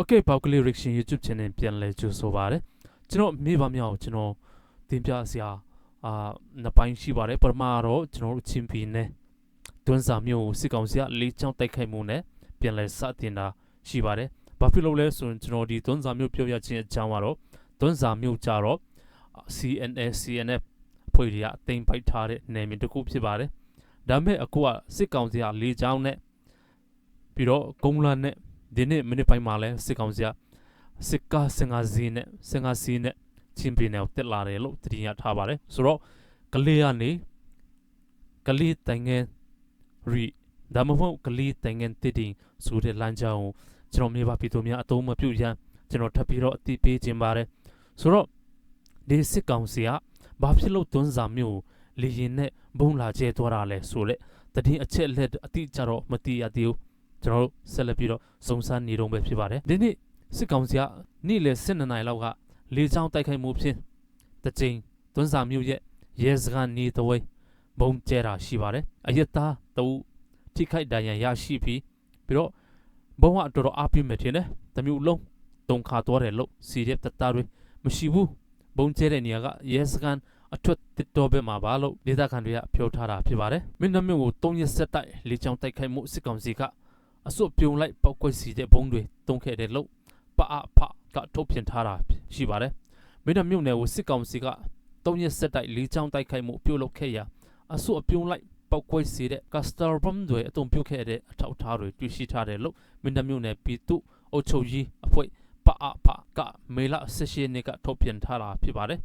Okay ပေါက်ကလေး reaction YouTube channel ပြန်လဲကြိုဆိုပါရစေကျွန်တော်မိဘမြောက်ကျွန်တော်တင်ပြစရာအာနှစ်ပိုင်းရှိပါတယ်ပထမတော့ကျွန်တော်တို့ချင်းပီနဲ့တွန်းစာမျိုးကိုစစ်ကောင်စီကလေးချောင်းတိုက်ခိုက်မှုနဲ့ပြန်လဲစတင်တာရှိပါတယ်ဘာဖြစ်လို့လဲဆိုရင်ကျွန်တော်ဒီတွန်းစာမျိုးပြောပြခြင်းအကြောင်းကတော့တွန်းစာမျိုးကြတော့ CNS CNF ဖွဲ့တွေကအသိမ်းပိုက်ထားတဲ့နယ်မြေတစ်ခုဖြစ်ပါတယ်ဒါပေမဲ့အခုကစစ်ကောင်စီကလေးချောင်းနဲ့ပြီးတော့ကုန်းလန်းနဲ့ ဒီနေ့မိနစ်ပိုင်းမှာလဲစစ်ကောင်စီကစစ်ကားစင်ကားစီးနဲ့စင်ကားစီးနဲ့ချင်းပင်နယ်ကိုတက်လာတယ်လို့တင်ရထားပါတယ်ဆိုတော့ကလေးကနေကလေးတိုင်ငယ်ရီဒါမှမဟုတ်ကလေးတိုင်ငယ်တစ်တင်ဆိုတဲ့လမ်းကြောင်းကိုကျွန်တော်မြေပါပြည်သူများအသုံးမပြုရန်ကျွန်တော်ထပ်ပြီးတော့အတိပေးခြင်းပါတယ်ဆိုတော့ဒီစစ်ကောင်စီကဘာဖြစ်လို့တွန်းစာမျိုးလေရင်နဲ့ဘုံလာကျဲသွားတာလဲဆိုတဲ့တည်အချက်လက်အတိအကျတော့မသိရသေးဘူး ကျွန်တော်တို့ဆက်လက်ပြီးတော့စုံစမ်းနေတော့ပဲဖြစ်ပါတယ်ဒီနေ့စစ်ကောင်စီကနေ့လယ်12နာရီလောက်ကလေကြောင်းတိုက်ခိုက်မှုဖြင့်တကြိမ်သွန်းစာမျိုးရဲ့ရဲစခန်းနေတဝဲဘုံကျဲတာရှိပါတယ်အယက်သားတူထိခိုက်ဒဏ်ရာရရှိပြီးပြီးတော့ဘုံကအတော်တော်အားပြင်းမယ်ထင်တယ်တမျိုးလုံးတုံခါသွားတယ်လို့စီရက်တသားတွေမရှိဘူးဘုံကျဲတဲ့နေရာကရဲစခန်းအထွတ်တစ်တော်ဘက်မှာပါလို့ဒေသခံတွေကပြောထားတာဖြစ်ပါတယ်မင်းနှမျိုးကို၃ရက်ဆက်တိုက်လေကြောင်းတိုက်ခိုက်မှုစစ်ကောင်စီက အစွတ်ပြုံလိုက်ပောက်ကွက်စီတဲ့ဘုံတွေတုံးခဲ့တဲ့လို့ပအဖကထုတ်ပြန်ထားတာရှိပါတယ်မင်းတို့မြို့နယ်ကိုစစ်ကောင်စီကတုံးရက်ဆက်တိုက်လေးချောင်းတိုက်ခိုက်မှုပြုလုပ်ခဲ့ရာအစွတ်ပြုံလိုက်ပောက်ကွက်စီတဲ့ကစတာဘမ်တွေအုံပြုခဲ့တဲ့အထောက်အထားတွေတွေ့ရှိထားတယ်လို့မင်းတို့မြို့နယ်ပြည်သူအုပ်ချုပ်ရေးအဖွဲ့ပအဖကမေလ16ရက်နေ့ကထုတ်ပြန်ထားတာဖြစ်ပါတယ်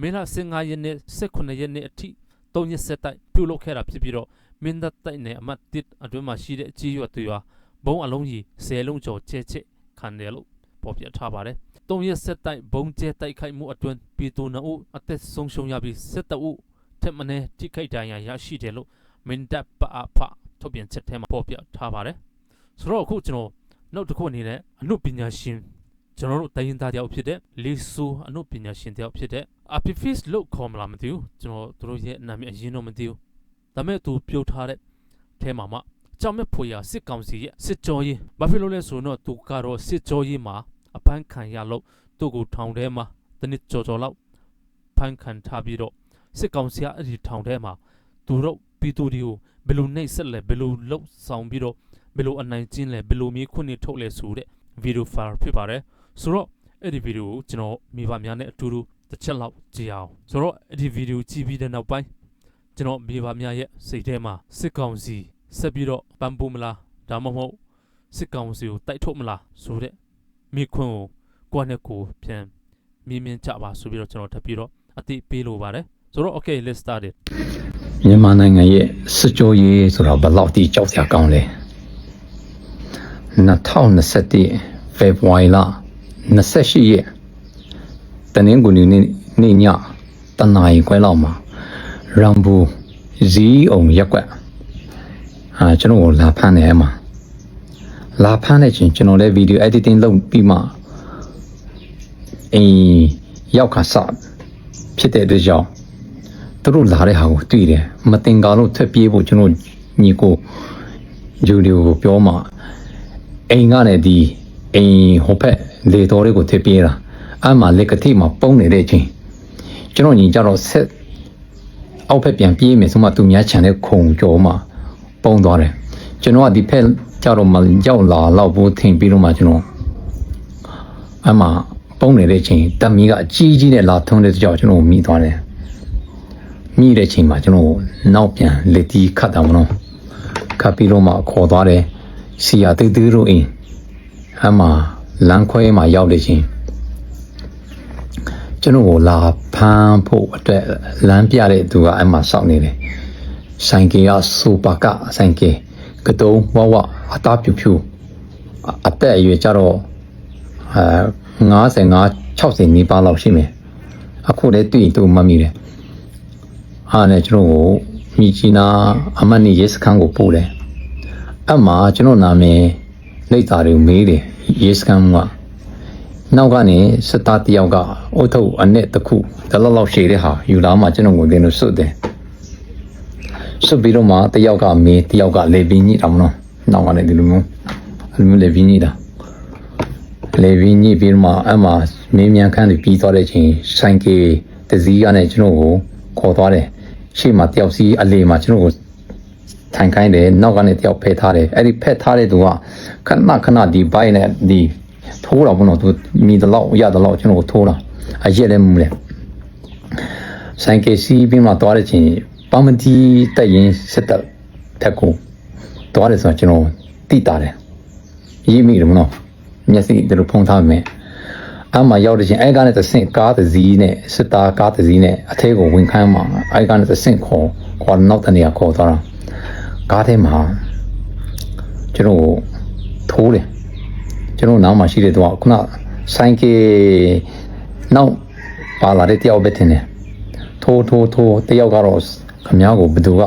မေလ15ရက်နေ့18ရက်နေ့အထိတုံးရက်ဆက်တိုက်ပြုလုပ်ခဲ့တာဖြစ်ပြီးတော့ မင်းတပ်တိုက်နယ်အမှတ်1အတွင်းမှာရှိတဲ့ကြီးရွက်တွေဟာဘုံအလုံးကြီး10လုံးကျော်ကျဲချစ်ခံတယ်လို့ပေါ်ပြထားပါတယ်။တုံရက်ဆက်တိုက်ဘုံကျဲတိုက်ခိုက်မှုအတွင်းပြည်သူနှုတ်အသက်ဆုံးရှုံးရပြီးစစ်တအုပ်ထက်မင်းထိခိုက်ဒဏ်ရာရရှိတယ်လို့မင်းတပ်ပအဖထုတ်ပြန်ချက်ထဲမှာပေါ်ပြထားပါတယ်။ဆိုတော့အခုကျွန်တော်နောက်တစ်ခုအနေနဲ့အနုပညာရှင်ကျွန်တော်တို့တိုင်းရင်းသားတယောက်ဖြစ်တဲ့လီဆူအနုပညာရှင်တယောက်ဖြစ်တဲ့ Apifis လို့ခေါ်မလားမသိဘူးကျွန်တော်တို့ရဲ့နာမည်အရင်တော့မသိဘူး ဒါမဲ့သူပြုတ်ထားတဲ့အဲမှာမှကြောင်မဲ့ဖွေရစစ်ကောင်စီရဲ့စစ်ကြောရေးဘာဖြစ်လို့လဲဆိုတော့သူကတော့စစ်ကြောရေးမှာအပန်းခံရလို့သူ့ကိုထောင်ထဲမှာတနစ်ကြော်ကြော်လောက်ဖန်ခံထားပြီးတော့စစ်ကောင်စီကအဲ့ဒီထောင်ထဲမှာသူတို့ပြည်သူတွေကိုဘယ်လိုနှိပ်စက်လဲဘယ်လိုလှုပ်ဆောင်ပြီးတော့ဘယ်လိုအနိုင်ကျင့်လဲဘယ်လိုမျိုးခွင့်နေထုတ်လဲဆိုတဲ့ဗီဒီယိုဖိုင်ဖြစ်ပါတယ်ဆိုတော့အဲ့ဒီဗီဒီယိုကိုကျွန်တော်မိဘများနဲ့အတူတူတစ်ချက်လောက်ကြည့်အောင်ဆိုတော့အဲ့ဒီဗီဒီယိုကြည့်ပြီးတဲ့နောက်ပိုင်း ကျွန်တော်မိဘများရဲ့စိတ်ထဲမှာစစ်ကောင်စီဆက်ပြီးတော့ပန်းပူမလားဒါမှမဟုတ်စစ်ကောင်စီကိုတိုက်ထုတ်မလားဆိုတဲ့မိခွန်းကိုကိုယ့်နဲ့ကိုယ်ပြန်မြင်မြင်ကြပါဆိုပြီးတော့ကျွန်တော်ထပ်ပြီးတော့အသိပေးလိုပါတယ်ဆိုတော့ okay let's start it မြန်မာနိုင်ငံရဲ့စစ်ကြောရေးဆိုတာဘယ်လောက်ထိကြောက်စရာကောင်းလဲ2021ဖေဖော်ဝါရီလ28ရက်တနင်္ဂနွေနေ့နေ့ညတနာရီခွဲလောက်မှာ ရမ်ဘူဇီးအောင်ရက်ကွက်အာကျွန်တော်ကိုလာဖမ်းတယ်အမှာလာဖမ်းတဲ့ချင်းကျွန်တော်လည်းဗီဒီယို editing လုပ်ပြီးမှအင်းရောက်ခါစဖြစ်တဲ့အတွက်ကြောင့်သူတို့လာတဲ့ဟာကိုတွေ့တယ်မတင်ကားလို့ထွက်ပြေးဖို့ကျွန်တော်ညီကိုဂျူဒီယိုကိုပြောမှအိမ်ကနေဒီအိမ်ဟိုဖက်လေတော်လေးကိုထွက်ပြေးတာအဲ့မှာလက်ကတိမှာပုံနေတဲ့အချိန်ကျွန်တော်ညီကြတော့ဆက် အောက်ဖက်ပြန်ပြေးမယ်ဆိုမှသူများခြံတဲ့ခုံကြောမှပုံသွားတယ်ကျွန်တော်ကဒီဖက်ကြတော့မှရောက်လာတော့ဘူးထင်ပြီးတော့မှကျွန်တော်အဲ့မှာပုံနေတဲ့အချိန်တမီးကအကြီးကြီးနဲ့လာထုံးတဲ့ကြောင့်ကျွန်တော်မိသွားတယ်မိတဲ့ချိန်မှာကျွန်တော်နောက်ပြန်လက်တီးခတ်တာမလို့ခတ်ပြီးတော့မှခေါ်သွားတယ်စီယာတိတ်သေးတို့အိမ်အမှလမ်းခွဲမှာရောက်တဲ့ချိန် ကျွန်တော်ကိုလာဖမ်းဖို့အတွက်လမ်းပြတဲ့သူကအမှစောင့်နေတယ်ဆိုင်ကီကစူပါကဆိုင်ကီကတုံးဝဝအတားပြူဖြူအသက်အရွယ်ကြတော့အဲ55 60နီးပါးလောက်ရှိမယ်အခုလည်းတွေ့သူမှတ်မိတယ်အားနဲ့ကျွန်တော်ကိုမိချီနာအမတ်နီရဲစခန်းကိုပို့တယ်အမှကျွန်တော်နာမည်လိပ်သားတွေမေးတယ်ရဲစခန်းက နောက်ကနေစစ်သားတယောက်ကအုတ်ထုပ်အနဲ့တစ်ခုတလောက်လောက်ရှည်တဲ့ဟာယူလာမှကျွန်တော်ကိုတင်လို့စွတ်တယ်စွတ်ပြီးတော့မှတယောက်ကမေးတယောက်ကလေပင်းကြီးတောင်မလို့နောက်ကနေဒီလိုမျိုးအဲ့လိုမျိုးလေပင်းကြီးတာလေပြီးညစ်ပြီးတော့မှအမှမင်းမြန်ခန်းတွေပြီးသွားတဲ့ချိန်ဆိုင်ကေတစည်းကနေကျွန်တော်ကိုခေါ်သွားတယ်ရှေ့မှာတယောက်စီအလေမှာကျွန်တော်ကိုထိုင်ခိုင်းတယ်နောက်ကနေတယောက်ဖက်ထားတယ်အဲ့ဒီဖက်ထားတဲ့သူကခဏခဏဒီဘိုင်းနဲ့ဒီ ထိုးတော့ဘုံတော့သူမိတလောက်ရတလောက်ကျွန်တော်ကိုထိုးတာအရက်လည်းမလဲဆိုင်ကေစီပြီးမှသွားတဲ့ချိန်ပမတီတက်ရင်စစ်တပ်ထက်ကိုသွားတယ်ဆိုတော့ကျွန်တော်တိတာတယ်ရေးမိတယ်မနော်မျက်စိတလူဖုံးထားမယ်အမှရောက်တဲ့ချင်းအဲ့ကနေသဆင့်ကားတစ်စီးနဲ့စစ်သားကားတစ်စီးနဲ့အထဲကိုဝင်ခိုင်းမှာအဲ့ကနေသဆင့်ခေါ်ခေါ်နောက်တနေရာခေါ်သွားတာကားထဲမှာကျွန်တော်ကိုထိုးတယ် ကျွန်တော်နောက်မှာရှိတဲ့တော့ခုနဆိုင်ကေနောက်ပါလာတဲ့တယောက်ပဲထင်တယ်ထိုးထိုးထိုးတယောက်ကတော့ခမားကိုဘယ်သူက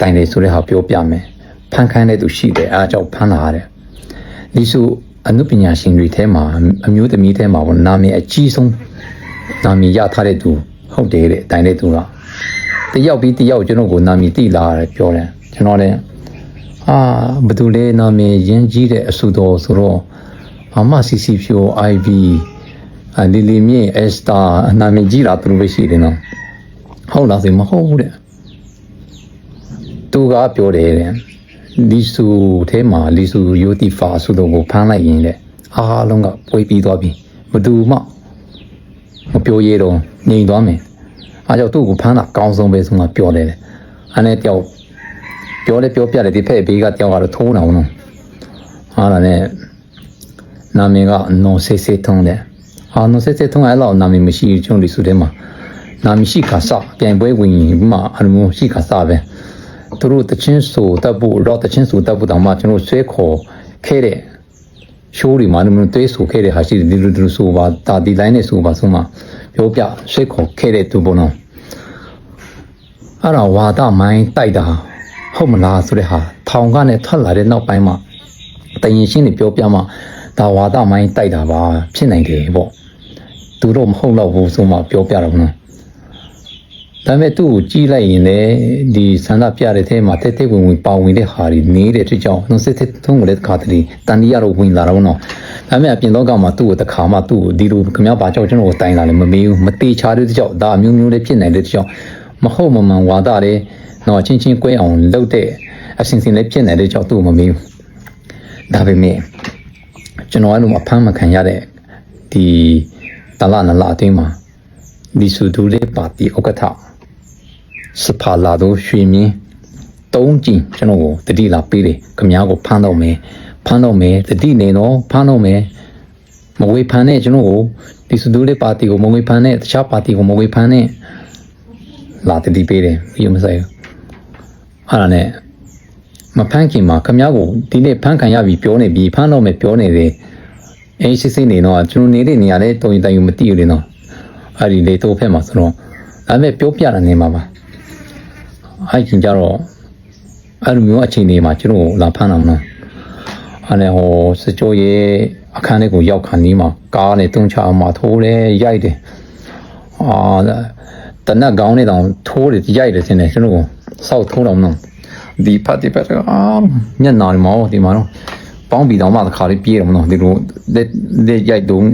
တိုင်တယ်ဆိုတဲ့ဟာပြောပြမယ်ဖန်ခိုင်းတဲ့သူရှိတယ်အားကြောင့်ဖန်လာရတယ်ဒီစုအနုပညာရှင်တွေထဲမှာအမျိုးသမီးထဲမှာပေါ့နာမည်အကြီးဆုံးနာမည်ရထားတဲ့သူဟုတ်တယ်တဲ့တိုင်တဲ့သူကတယောက်ပြီးတယောက်ကျွန်တော်ကိုနာမည်တိလာတယ်ပြောတယ်ကျွန်တော်လည်းအာဘယ်သူလဲနာမည်ရင်းကြီးတဲ့အဆူတော်ဆိုတော့ အမစီစီဖြို IV အလီလီမြေအစတာနာမည်ကြီးတာသူတို့ပဲရှိတယ်နော်ဟုတ်လားဆိုမဟုတ်ဘူးတဲ့သူကပြောတယ်တဲ့လီဆူထဲမှာလီဆူယိုတီဖာဆိုတော့ကိုဖမ်းလိုက်ရင်တဲ့အားလုံးကပွေးပြီးသွားပြီဘယ်သူမှမပြောရတော့ငြိမ်သွားမယ်အားကြောင့်သူ့ကိုဖမ်းတာကောင်းဆုံးပဲဆိုမှပြောတယ်တဲ့အဲ့နဲ့တယောက်ပြောလဲပြောပြတယ်ဒီဖက်ဘေးကတယောက်ကတော့ထိုးနေအောင်နော်ဟာလာနဲ့ နာမည်ကနော်ဆေးဆေးထုံးတယ်ဟာနော်ဆေးဆေးထုံးအဲ့လောက်နာမည်မရှိဘူးကျွန်တော်ဒီစုထဲမှာနာမရှိခါစပြိုင်ပွဲဝင်ရင်မှအလိုမျိုးရှိခါစပဲသူတို့တချင်းဆိုတပ်ဖို့တော့တချင်းဆိုတပ်ဖို့တောင်မှကျွန်တော်ဆွဲခေါ်ခဲ့တဲ့ရှိုးတွေမှာလည်းတွေးဆိုခဲ့တဲ့ဟာရှိတယ်ဒီလိုဒီလိုဆိုပါတာဒီလိုင်းနဲ့ဆိုပါဆိုမှပြောပြဆွဲခေါ်ခဲ့တဲ့သူပေါ့နော်အဲ့တော့ဝါဒမိုင်းတိုက်တာဟုတ်မလားဆိုတဲ့ဟာထောင်ကနေထွက်လာတဲ့နောက်ပိုင်းမှာတရင်ရှင်းနေပြောပြမှ ဒါဝါဒမိုင်းတိုက်တာပါဖြစ်နိုင်တယ်ပေါ့သူတို့မဟုတ်တော့ဘူးဆိုမှပြောပြတော့နော်ဒါပေမဲ့သူ့ကိုကြီးလိုက်ရင်လည်းဒီဆန္ဒပြတဲ့ထဲမှာတက်တက်ဝင်ဝင်ပါဝင်တဲ့ဟာတွေနေတဲ့အတွက်ကြောင့်နှုတ်ဆက်ထုံးကလေးတစ်ခါတည်းတန်တရားတော့ဝင်လာတော့နော်ဒါပေမဲ့အပြင်လောကမှာသူ့ကိုတစ်ခါမှသူ့ကိုဒီလိုခမဘာကြောင့်ကျွန်တော်ကိုတိုင်လာလည်းမမေးဘူးမတေချာတဲ့ကြောင့်ဒါအမျိုးမျိုးလေးဖြစ်နိုင်တဲ့ကြောင့်မဟုတ်မမှန်ဝါဒတွေတော့ချင်းချင်းကွဲအောင်လုပ်တဲ့အစင်စင်လေးဖြစ်နေတဲ့ကြောင့်သူ့ကိုမမေးဘူးဒါပေမဲ့ ကျွန်တော်အဲ့လိုမဖမ်းမခံရတဲ့ဒီတလနလအတင်းမှာဒီစုသူလေးပါတီဥက္ကဋ္ဌစဖာလာတို့ရွှေမြင်းတုံးကြည့်ကျွန်တော်ကိုတတိလာပေးတယ်ခမားကိုဖမ်းတော့မယ်ဖမ်းတော့မယ်တတိနေတော့ဖမ်းတော့မယ်မဝေဖန်နဲ့ကျွန်တော်ကိုဒီစုသူလေးပါတီကိုမဝေဖန်နဲ့တခြားပါတီကိုမဝေဖန်နဲ့လာတတိပေးတယ်ပြီးမဆိုင်ဘူးအဲ့ဒါနဲ့ မဖမ်းခင်မှာခမားကိုဒီနေ့ဖမ်းခံရပြီပြောနေပြီဖမ်းတော့မယ်ပြောနေတယ်အဲစစ်စစ်နေတော့ကျွန်တော်နေတဲ့နေရာလဲတုံရင်တိုင်မသိဘူးလေနော်အဲ့ဒီလေတော့ဖက်မှာဆိုတော့ဒါပေမဲ့ပြောပြတာနေမှာပါအဲ့ကျင်ကြတော့အဲ့လိုမျိုးအချိန်တွေမှာကျွန်တော်လာဖမ်းတာမနော်အဲ့နဲ့ဟိုစကြိုရဲ့အခန်းလေးကိုရောက်ခါနီးမှာကားနဲ့တုံးချအောင်မှာထိုးတယ်ရိုက်တယ်အာတနက်ကောင်းနေတောင်ထိုးတယ်ရိုက်တယ်ဆင်းတယ်ကျွန်တော်စောက်ထိုးတော့မနော် ဒီဖတ်ဒီဖတ်အာမျက်နာတွေမောဒီမှာတော့ပေါင်းပြီးတော့မှတစ်ခါလေးပြေးတယ်မနော်ဒီလိုလက်လက်ရိုက်တုံး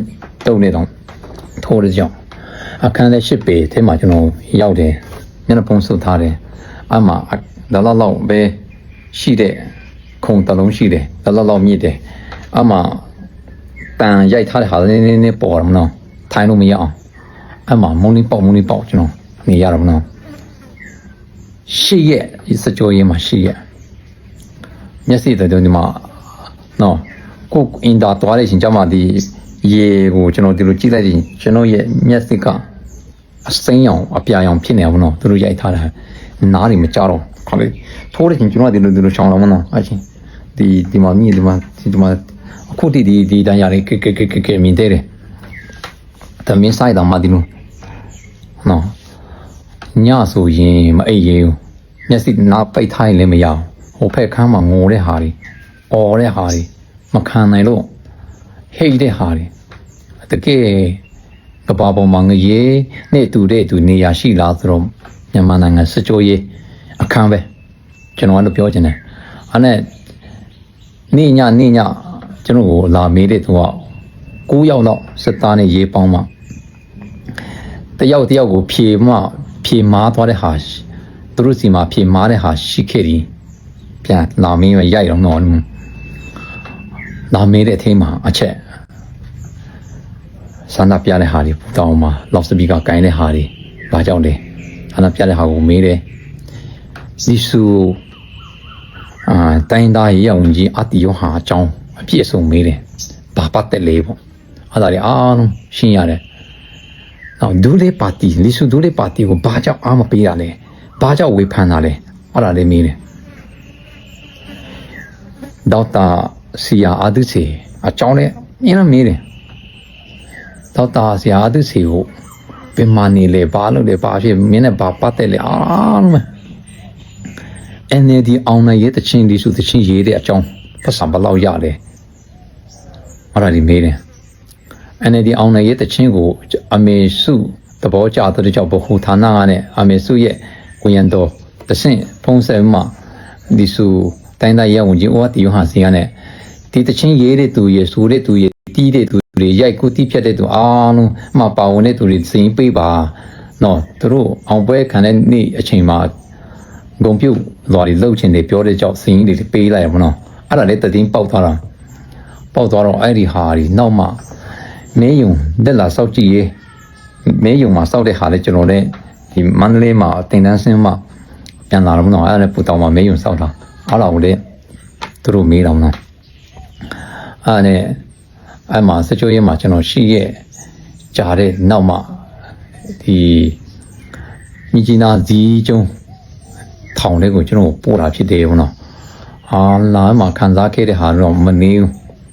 တုံးနေတော့ထိုးရကြအောင်အခန်းလေးရှစ်ပေထဲမှာကျွန်တော်ရောက်တယ်မျက်နှာဖုံးဆုပ်ထားတယ်အမှဒါလောက်လောက်ပဲရှိတဲ့ခုံတလုံးရှိတယ်ဒါလောက်လောက်မြင့်တယ်အမှတန်ရိုက်ထားတဲ့ဟာလေးနည်းနည်းပေါ်တယ်မနော်ထိုင်လို့မရအောင်အမှမုံလေးပေါက်မုံလေးပေါက်ကျွန်တော်နေရတော့မနော် ရှစ်ရက်စကြောရေးမှာရှစ်ရက်မျက်စိတဲ့ဒီမှာနော်ကိုအင်တာတွားတဲ့ရှင်ကျမဒီရေကိုကျွန်တော်ဒီလိုကြည့်လိုက်ရင်ကျွန်တော်ရဲ့မျက်စိကအစိမ်းရောင်အပြာရောင်ဖြစ်နေအောင်နော်သူတို့ရိုက်ထားတာနားတွေမကြတော့ခါလေးထိုးတဲ့ချင်းကျွန်တော်ဒီလိုဒီလိုရှောင်းလာမနော်အချင်းဒီဒီမှာမြည်ဒီမှာဒီမှာအခုဒီဒီဒီတန်းရလေးကဲကဲကဲကဲကဲမြင်တဲ့တယ်တမင်းဆိုင်တော့မဒီလိုနော် ညဆိုရင်မအိပ်ရဘူးမျက်စိနားပိတ်ထားရင်လည်းမရအောင်ဟိုဖက်ခန်းမှာငိုတဲ့ဟာတွေအော်တဲ့ဟာတွေမခံနိုင်လို့ဟိတ်တဲ့ဟာတွေတကယ်ကဘာပေါ်မှာငရေနဲ့တူတဲ့သူနေရာရှိလားဆိုတော့မြန်မာနိုင်ငံစကြိုရေးအခန်းပဲကျွန်တော်ကတော့ပြောချင်တယ်အဲ့နဲ့နေ့ညနေ့ညကျွန်တော်ကိုလာမေးတဲ့သူက9ယောက်လောက်စစ်သားနဲ့ရေးပေါင်းမှတယောက်တယောက်ကိုဖြေမှ ဖြေမားသွားတဲ့ဟာရှိသူတို့စီမှာဖြေမားတဲ့ဟာရှိခဲ့တယ်ပြန်လာမင်းရရိုက်တော့တော့လာမင်းတဲ့အထိမ်းမှာအချက်ဆန္ဒပြတဲ့ဟာတွေပူတောင်းမှာလောက်စပီကကင်တဲ့ဟာတွေဘာကြောင့်လဲဆန္ဒပြတဲ့ဟာကိုမေးတယ်စီဆူအာတိုင်းသားရေအောင်ကြီးအတီယောဟာအကြောင်းအပြည့်အစုံမေးတယ်ဘာပတ်တယ်လေပေါ့အဲ့ဒါတွေအားလုံးရှင်းရတယ် နောက်ဒူလေးပါတီလီဆူဒူလေးပါတီကိုဘာကြောင့်အားမပေးတာလဲဘာကြောင့်ဝေဖန်တာလဲအဲ့ဒါလေးမေးတယ်ဒေါက်တာစီယာအာဒုစီအကြောင်းလဲအင်းမေးတယ်ဒေါက်တာစီယာအာဒုစီကိုပင်မနေလေဘာလို့လဲဘာဖြစ်မင်းနဲ့ဘာပတ်တယ်လဲအားလုံးပဲ NLD အောင်နိုင်ရဲ့တချင်းဒီဆိုတချင်းရေးတဲ့အကြောင်းပတ်စံဘယ်လောက်ရလဲအဲ့ဒါဒီမေးတယ် NLD အောင်နိုင်ရဲ့တချင်းကိုအမေစုသဘောကျတဲ့ကြောင့်ဘဟုဌာနကနဲ့အမေစုရဲ့ကိုရန်တော်တဆင့်ဖုံးဆက်မှဒီစုတိုင်းသားရဲ့ဝင်ကြီးဩတီယဟာစီကနဲ့ဒီတချင်းရေးတဲ့သူရဲ့ဆိုတဲ့သူရဲ့တီးတဲ့သူတွေရိုက်ကူတီးဖြတ်တဲ့သူအားလုံးမှပါဝင်တဲ့သူတွေစင်ပေးပါနော်သူတို့အောင်ပွဲခံတဲ့နေ့အချိန်မှာဂုံပြုတ်သွားပြီးလှုပ်ချင်တယ်ပြောတဲ့ကြောင့်စင်ကြီးတွေပေးလိုက်ရမနော်အဲ့ဒါလေးတည်င်းပေါက်သွားတာပေါက်သွားတော့အဲ့ဒီဟာဒီနောက်မှ မဲယုံတက်လာစောက်ကြည့်ရေးမဲယုံမှာစောက်တဲ့ဟာလေးကျွန်တော်လည်းဒီမန္တလေးမှာတင်တန်းစင်းမှာပြန်လာတော့မနော်အဲ့ဒါလည်းပူတောင်မှာမဲယုံစောက်တာအဲ့ဒါကိုလည်းသူတို့မေးတော့မနော်အဲ့ဒါနဲ့အဲ့မှာစကြိုးရဲမှာကျွန်တော်ရှိရဲ့ကြားတဲ့နောက်မှဒီမြကြီးနာဇီးကျုံထောင်လေးကိုကျွန်တော်ပို့တာဖြစ်တယ်ဘုနော်ဟာလာမှခံစားခဲ့တဲ့ဟာတော့မနေဘူး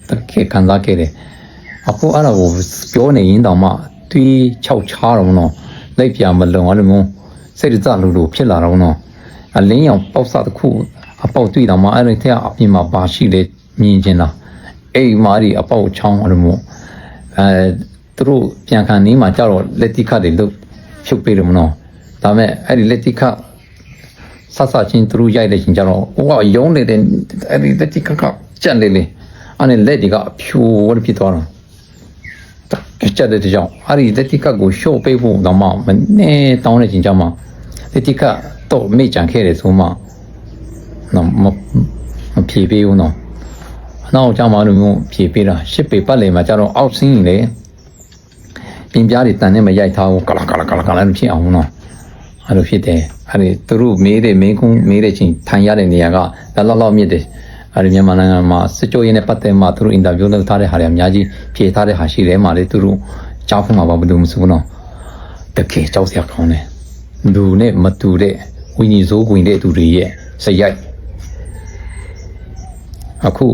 တကယ်ခံစားခဲ့တယ် အခုအဲ့ဒါကိုပြောနေရင်တောင်မှတွေးချောက်ချားတော့ဘုနော်လက်ပြမလုံအဲ့လိုမျိုးစိတ်ကြလို့လို့ဖြစ်လာတော့ဘုနော်အလင်းရောင်ပေါက်စတစ်ခုအပေါက်တွေ့တော့မှအဲ့ဒီထက်အပြင်မှာပါရှိလေမြင်ကျင်တာအိမ်မာဒီအပေါက်ချောင်းအဲ့လိုမျိုးအဲသူတို့ပြန်ခံနေမှာကြတော့လက်တိခတ်တွေလုတ်ဖြုတ်ပေးတယ်မနော်ဒါပေမဲ့အဲ့ဒီလက်တိခတ်ဆဆချင်းသူတို့ရိုက်တဲ့ချင်းကျတော့ဟိုကယုံနေတဲ့အဲ့ဒီတက်တိခခကြက်လေလေအဲ့ဒီလက်တွေကဖြူဝတ်ဖြစ်သွားတာ ကြက်တဲ့ကြောင့်အဲ့ဒီတက်တိခကိုရှို့ပေးဖို့တော့မှမနဲ့တောင်းတဲ့ချင်းကျမှတက်တိခတော့မိကြံခဲ့တယ်ဆိုမှတော့မမဖြေပေးဘူးနော်နောက်ကြမှာလို့မျိုးဖြေပေးတာရှစ်ပေပတ်လေမှာကျတော့အောက်ဆင်းလေပြင်ပြားတွေတန်နဲ့မရိုက်ထားဘူးကလာကလာကလာကလာဖြစ်အောင်နော်အဲ့လိုဖြစ်တယ်အဲ့ဒီသူတို့မေးတဲ့မင်းကုန်းမေးတဲ့ချင်းထိုင်ရတဲ့နေရာကဘယ်လောက်လောက်မြင့်တယ် အဲ့ဒီမြန်မာနိုင်ငံမှာစစ်ကြောရေးနဲ့ပတ်သက်မှသူတို့အင်တာဗျူးလုပ်ထားတဲ့ဟာတွေအများကြီးဖြေထားတဲ့ဟာရှိတယ်မှလေသူတို့ကြောက်ခမှာပါဘယ်လိုမဆိုတော့တကယ်ကြောက်စရာကောင်းတယ်လူနဲ့မတူတဲ့ဝီနီဇိုးဝင်တဲ့သူတွေရဲ့စရိုက်အခု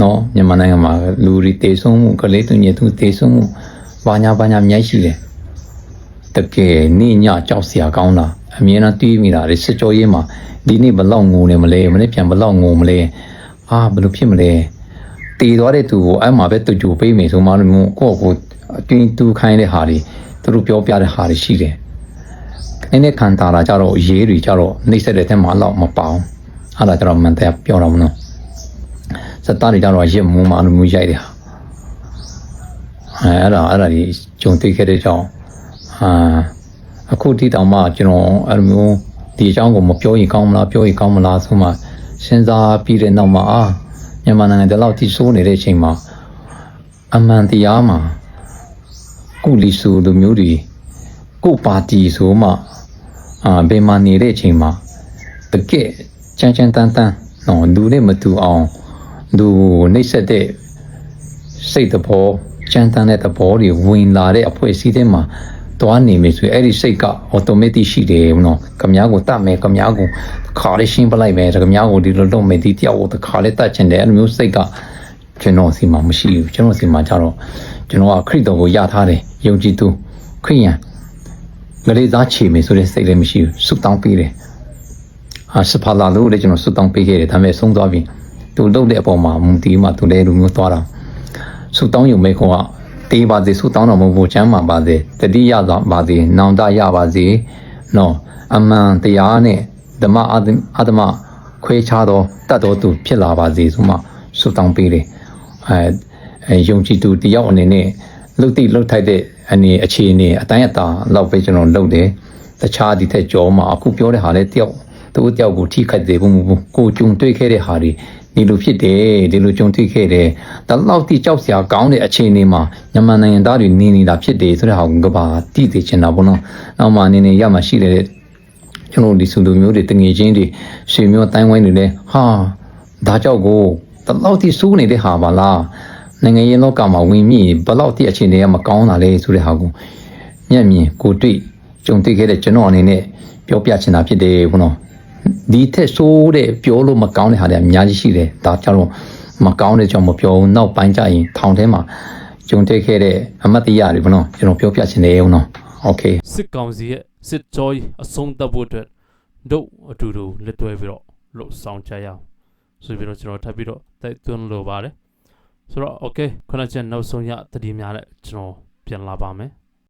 နော်မြန်မာနိုင်ငံမှာလူတွေတေဆုံးမှုကလေးသူညသူတေဆုံးမှုဘာညာဘာညာအများကြီးရှိတယ်တကယ်နေညကြောက်စရာကောင်းတာအမြဲတမ်းတွေးမိတာလေစစ်ကြောရေးမှာဒီနေ့ဘလောက်ငိုနေမလဲမနေ့ပြန်ဘလောက်ငိုမလဲ အာဘယ်လိုဖြစ်မလဲတည်သွားတဲ့သူကိုအဲ့မှာပဲတူကြိုပေးမယ်ဆိုမှလို့ကိုယ့်ကိုယ်အတွင်းတူခိုင်းတဲ့ဟာတွေသူတို့ပြောပြတဲ့ဟာတွေရှိတယ်နည်းနည်းခံတာလာကြတော့ရေးတွေကြတော့နှိမ့်ဆက်တဲ့ထဲမှာတော့မပေါအောင်အဲ့ဒါကြတော့မန်တဲ့ပြောတော့မလို့စက်သားတွေကြတော့ရစ်မုံမှလို့မျိုးရိုက်တယ်ဟာအဲအဲ့ဒါအဲ့ဒါကြီးဂျုံသိခဲ့တဲ့ကြောင့်အာအခုတိတောင်မှကျွန်တော်အဲ့လိုမျိုးဒီအကြောင်းကိုမပြောရင်ကောင်းမလားပြောရင်ကောင်းမလားဆိုမှ စဉ်းစားပြီးတဲ့နောက်မှာအာမြန်မာနိုင်ငံတလောက်တိဆိုးနေတဲ့အချိန်မှာအမှန်တရားမှာကုလီဆူလိုမျိုးတွေကိုပါတီဆိုမှအာဘယ်မှာနေတဲ့အချိန်မှာတကယ်ချမ်းချမ်းတန်းတန်းနော်လူနဲ့မတူအောင်လူနှိမ့်ဆက်တဲ့စိတ်သဘောကြမ်းတမ်းတဲ့သဘောတွေဝင်လာတဲ့အဖွဲ့အစည်းတွေမှာ တွားနေပြီဆိုရင်အဲ့ဒီစိတ်က automatic ရှိတယ်ဘနော်ခမ ्या ကိုတတ်မယ်ခမ ्या ကိုခါလေးရှင်းပလိုက်မယ်ခမ ्या ကိုဒီလိုလုပ်မယ်ဒီတယောက်ကိုခါလေးတတ်ချင်တယ်အဲ့လိုမျိုးစိတ်ကကျွန်တော်စီမှာမရှိဘူးကျွန်တော်စီမှာကြတော့ကျွန်တော်ကခရစ်တော်ကိုယထားတယ်ယုံကြည်သူခရိယန်ငလေးသားချေမယ်ဆိုတဲ့စိတ်လည်းမရှိဘူးဆုတောင်းပေးတယ်အာစပါလာလို့လည်းကျွန်တော်ဆုတောင်းပေးခဲ့တယ်ဒါပေမဲ့ဆုံးသွားပြီသူလုပ်တဲ့အပေါ်မှာမူတည်မှသူလည်းလူမျိုးသွားတာ ဆုတောင်းယူမေခေါ်က တေးပါစေဆုတောင်းတော်မူဖို့ချမ်းသာပါစေတတိယသာပါစေနောင်တရပါစေနော်အမှန်တရားနဲ့ဓမ္မအဓမ္မအဓမ္မခွဲခြားသောတတ်တော်သူဖြစ်လာပါစေဆိုမှဆုတောင်းပေးတယ်အဲအဲယုံကြည်သူတယောက်အနေနဲ့လှုပ်တိလှုပ်ထိုက်တဲ့အနေအခြေအနေအတိုင်းအတာလောက်ပဲကျွန်တော်လုပ်တယ်တခြားဒီထက်ကြောမှာအခုပြောတဲ့ဟာလဲတယောက်သူတယောက်ကိုထိခိုက်တယ်ဘူးမဟုတ်ဘူးကိုကြုံတွေ့ခဲ့တဲ့ဟာတွေ ဒီလိုဖြစ်တယ်ဒီလိုကြုံတွေ့ခဲ့တယ်ဒါလောက်တိကြောက်စရာကောင်းတဲ့အခြေအနေမှာမြန်မာနိုင်ငံသားတွေနေနေတာဖြစ်တယ်ဆိုတဲ့ဟာကိုကဘာတိသိချင်တာပေါ့နော်နောက်မှအနေနဲ့ရမှရှိတဲ့ကျွန်တော်ဒီစုလူမျိုးတွေတငယ်ချင်းတွေဆွေမျိုးအတိုင်းဝိုင်းတွေလည်းဟာဒါကြောက်ကိုတလောက်တိစိုးနေတဲ့ဟာပါလားနိုင်ငံရေးလောကမှာဝင်မိရင်ဘလောက်တိအခြေအနေကမကောင်းတာလဲဆိုတဲ့ဟာကိုညံ့မြင်ကိုတွေ့ကြုံတွေ့ခဲ့တဲ့ကျွန်တော်အနေနဲ့ပြောပြချင်တာဖြစ်တယ်ဘုနော် ဒီထက်ဆိုးတဲ့ပြောလို့မကောင်းတဲ့ဟာတွေအများကြီးရှိတယ်ဒါကြောင့်လို့မကောင်းတဲ့ကြောင့်မပြောဘူးနောက်ပိုင်းကျရင်ထောင်ထဲမှာကြုံတွေ့ခဲ့တဲ့အမတ်တရားတွေဘုနော်ကျွန်တော်ပြောပြချင်တယ်ဘုနော်โอเค စစ်ကောင်စီရဲ့စစ်ကြောကြီးအဆုံးသတ်ဖို့အတွက်တို့အတူတူလက်တွဲပြီးတော့လှုပ်ဆောင်ကြရအောင်ဆိုပြီးတော့ကျွန်တော်ထပ်ပြီးတော့တိုက်တွန်းလိုပါတယ်ဆိုတော့ okay ခုနကချက်နောက်ဆုံးရတတိများနဲ့ကျွန်တော်ပြန်လာပါမယ်